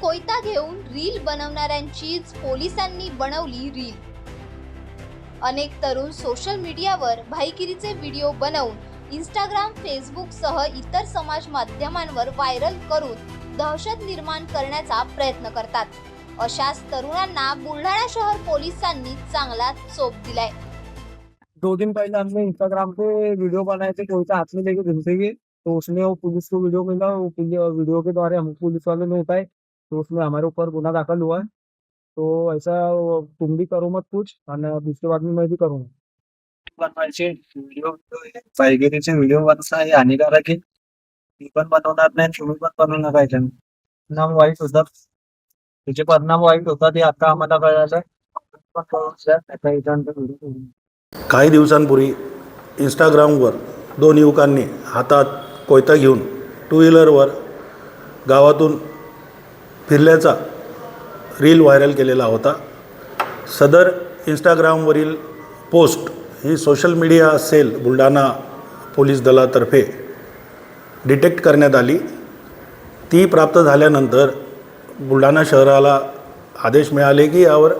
कोयता घेऊन रील बनवणाऱ्यांचीच पोलिसांनी बनवली रील. अनेक तरुण सोशल मीडियावर भाईगिरीचे व्हिडिओ बनवून इंस्टाग्राम फेसबुक सह इतर समाज माध्यमांवर व्हायरल करून दहशत निर्माण करण्याचा प्रयत्न करतात. अशाच तरुणांना बुलढाणा शहर पोलिसांनी चांगला चोप दिलाय. दो दिन पहले हमने इंस्टाग्राम पे वीडियो बनाए थे कोई हाथ में लेके घूमते हुए तो उसने वो पुलिस को वीडियो मिला वो पुलिस- वीडियो के द्वारा हम पुलिस वालों ने उठाए तो उसमें हमारे ऊपर गुना दाखिल हुआ है तो ऐसा तुम भी करो मत कुछ और दूसरे बाद में मैं भी करूँगा बनवायचे व्हिडिओ पायगिरीचे व्हिडिओ बनवणं हे हानिकारक आहे मी पण बनवणार नाही तुम्ही पण. परिणाम वाईट होतात त्याचे परिणाम वाईट होतात हे आता आम्हाला कळालं. काही दिवसांपूर्वी इंस्टाग्रामवर दोन युवकांनी हातात कोयता घेऊन टू व्हीलरवर गावातून फिरल्याचा रील व्हायरल केलेला होता. सदर इंस्टाग्रामवरील पोस्ट ही social media cell Buldhana police दलातर्फे डिटेक्ट करण्यात आली. ती प्राप्त झाल्यानंतर बुलढाणा शहराला आदेश मिळाले की यावर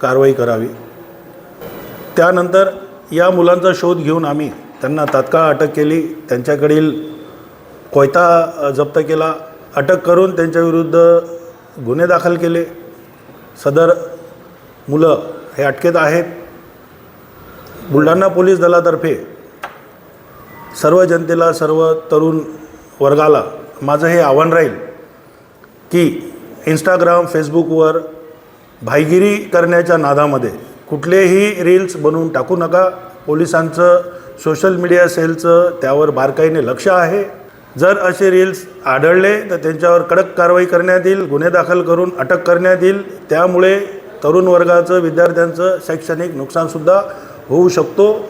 कारवाई करावी. त्यानंतर या मुलांचा शोध घेऊन आम्ही त्यांना तात्काळ अटक केली. त्यांच्याकडील कोयता जप्त केला. अटक करून त्यांच्याविरुद्ध गुन्हे दाखल केले. सदर मुलं हे अटकेत आहेत. बुलढाणा पोलीस दलातर्फे सर्व जनतेला सर्व तरुण वर्गाला माझं हे आव्हान राहील की इंस्टाग्राम फेसबुकवर भाईगिरी करण्याच्या नादामध्ये कुठलेही रील्स बनवून टाकू नका. पोलिसांचं सोशल मीडिया सेलचं त्यावर बारकाईने लक्ष आहे. जर असे रील्स आढळले तर त्यांच्यावर कडक कारवाई करण्यात येईल गुन्हे दाखल करून अटक करण्यात येईल. त्यामुळे तरुण वर्गाचं विद्यार्थ्यांचं शैक्षणिक नुकसानसुद्धा होऊ शकतो.